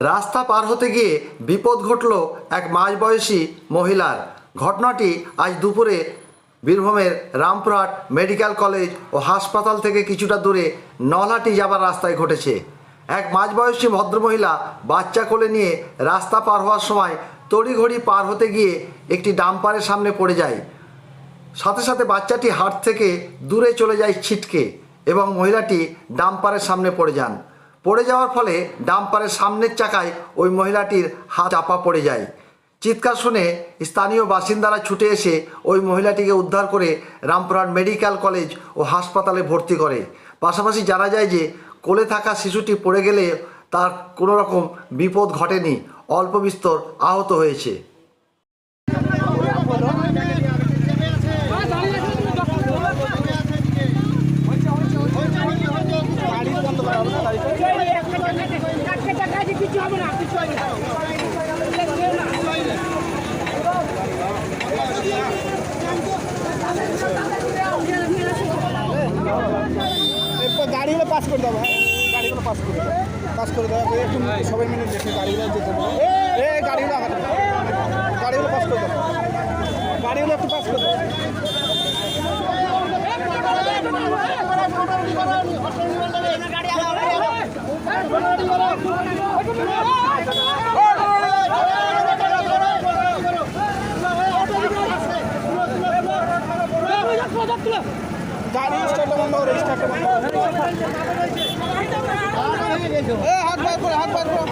রাস্তা পার হতে গিয়ে বিপদ ঘটল এক মাঝবয়সী মহিলার। ঘটনাটি আজ দুপুরে বীরভূমের রামপুরহাট মেডিকেল কলেজ ও হাসপাতাল থেকে কিছুটা দূরে নলহাটি যাবার রাস্তায় ঘটেছে। এক মাঝবয়সী ভদ্রমহিলা বাচ্চা কোলে নিয়ে রাস্তা পার হওয়ার সময় তড়িঘড়ি পার হতে গিয়ে একটি ডাম্পারের সামনে পড়ে যায়। সাথে সাথে বাচ্চাটি হাট থেকে দূরে চলে যায় ছিটকে এবং মহিলাটি ডাম্পারের সামনে পড়ে যান। পড়ে যাওয়ার ফলে ডাম্পারের সামনের চাকায় ওই মহিলাটির হাত চাপা পড়ে যায়। চিৎকার শুনে স্থানীয় বাসিন্দারা ছুটে এসে ওই মহিলাটিকে উদ্ধার করে রামপুরহাট মেডিকেল কলেজ ও হাসপাতালে ভর্তি করে। পাশাপাশি জানা যায় যে, কোলে থাকা শিশুটি পড়ে গেলে তার কোনো রকম বিপদ ঘটেনি, অল্প বিস্তর আহত হয়েছে। কিছু হবে না কিছু গাড়িগুলো পাস করে দেবো হ্যাঁ গাড়িগুলো পাস করে দেবো পাস করে দেবো একটু সবাই মিলে দেখে গাড়িগুলো যেতে এ গাড়িগুলো আঘাত। গাড়িগুলো পাস করে দেবো গাড়িগুলো একটু পাস করে দেবো গাড়ি স্টার্টটা বন্ধ করে হাত বার করে। হাত বার করো